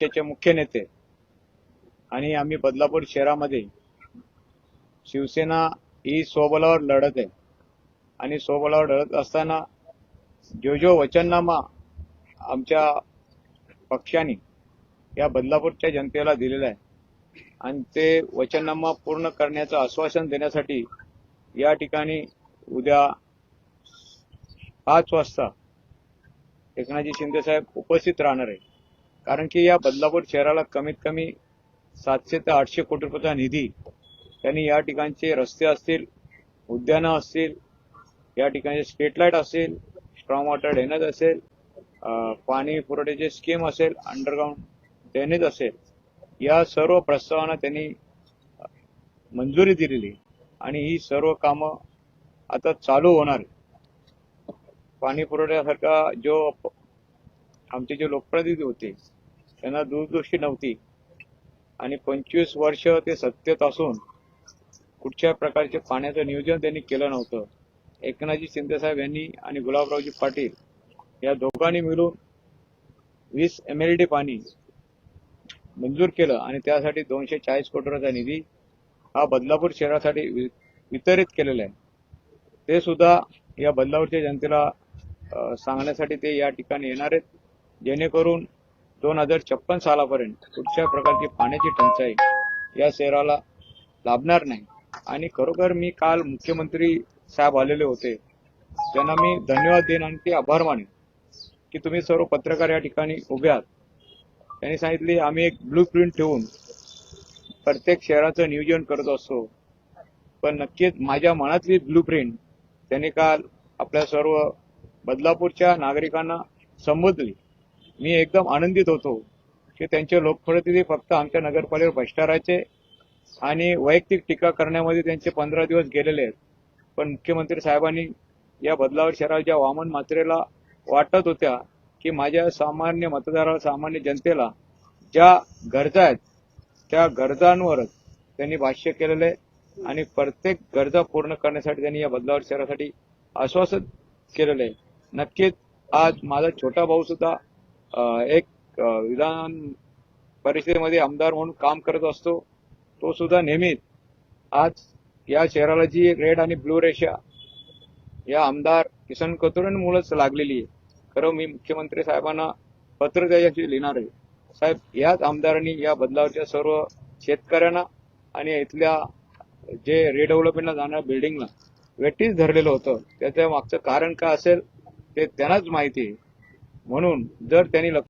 पक्षाचे मुख्य नेते आणि आम्ही बदलापूर शहरामध्ये शिवसेना ही स्वबलावर लढत आहे. आणि स्वबलावर लढत असताना जो जो वचननामा आमच्या पक्षाने या बदलापूरच्या जनतेला दिलेला आहे आणि ते वचननामा पूर्ण करण्याचं आश्वासन देण्यासाठी या ठिकाणी उद्या पाच वाजता एकनाथजी शिंदे साहेब उपस्थित राहणार आहे कारण की या बदलापूर शहराला कमीत कमी सातशे ते आठशे कोटी रुपयाचा निधी त्यांनी या ठिकाणचे रस्ते असतील उद्यानं असतील या ठिकाणी स्ट्रीट लाइट असेल स्ट्रॉंग वॉटर ड्रेनेज असेल पाणी पुरवठ्याची स्कीम असेल अंडरग्राऊंड ड्रेनेज असेल या सर्व प्रस्तावांना त्यांनी मंजुरी दिलेली आणि ही सर्व कामं आता चालू होणार. पाणी पुरवठ्यासारखा जो आमचे जे लोकप्रतिनिधी होते त्यांना दूरदृष्टी नव्हती. आणि पंचवीस वर्ष ते सत्तेत असून कुठच्या प्रकारचे पाण्याचं नियोजन त्यांनी केलं नव्हतं. एकनाथजी शिंदेसाहेब यांनी आणि गुलाबरावजी पाटील या दोघांनी मिळून वीस एम एल डी पाणी मंजूर केलं आणि त्यासाठी दोनशे चाळीस कोटी रुपयाचा निधी हा बदलापूर शहरासाठी वि- वितरित केलेला आहे. ते सुद्धा या बदलापूरच्या जनतेला सांगण्यासाठी ते या ठिकाणी येणार आहेत. जेणेकरून दोन हजार छप्पन सालापर्यंत कुठच्या प्रकारची पाण्याची टंचाई या शहराला लाभणार नाही. आणि खरोखर मी काल मुख्यमंत्री साहेब आलेले होते. त्यांना मी धन्यवाद देईन आणि ते आभार मानेन की तुम्ही सर्व पत्रकार या ठिकाणी उभे आहात. त्यांनी सांगितले आम्ही एक ब्लू प्रिंट ठेवून प्रत्येक शहराचं नियोजन करत असतो. पण नक्कीच माझ्या मनातली ब्लू प्रिंट त्यांनी काल आपल्या सर्व बदलापूरच्या नागरिकांना संबोधली. मी एकदम आनंदित होतो की त्यांचे लोकप्रतिनिधी फक्त आमच्या नगरपालिकेवर भ्रष्टाचाराचे आणि वैयक्तिक टीका करण्यामध्ये त्यांचे पंधरा दिवस गेलेले आहेत. पण मुख्यमंत्री साहेबांनी या बदलावर शहरात ज्या वामन मात्रेला वाटत होत्या की माझ्या सामान्य मतदाराला सामान्य जनतेला ज्या गरजा आहेत त्या गरजांवरच त्यांनी भाष्य केलेलं आहे आणि प्रत्येक गरजा पूर्ण करण्यासाठी त्यांनी या बदलावर शहरासाठी आश्वासन केलेलं आहे. नक्कीच आज माझा छोटा भाऊ सुद्धा एक विधान परिषदेमध्ये आमदार म्हणून काम करत असतो तो सुद्धा नेहमीच आज या शहराला जी रेड आणि ब्लू रेषा या आमदार किसन कथोरेंमुळेच लागलेली आहे. खरं मी मुख्यमंत्री साहेबांना पत्र त्याच्याशी लिहिणार आहे. साहेब याच आमदारांनी या बदलावच्या सर्व शेतकऱ्यांना आणि इथल्या जे रिडेव्हलपमेंटला जाणाऱ्या बिल्डिंगला वेटीच धरलेलं होतं. त्याच्या मागचं कारण काय असेल ते त्यांनाच माहिती आहे. म्हणून जर त्यांनी लक्ष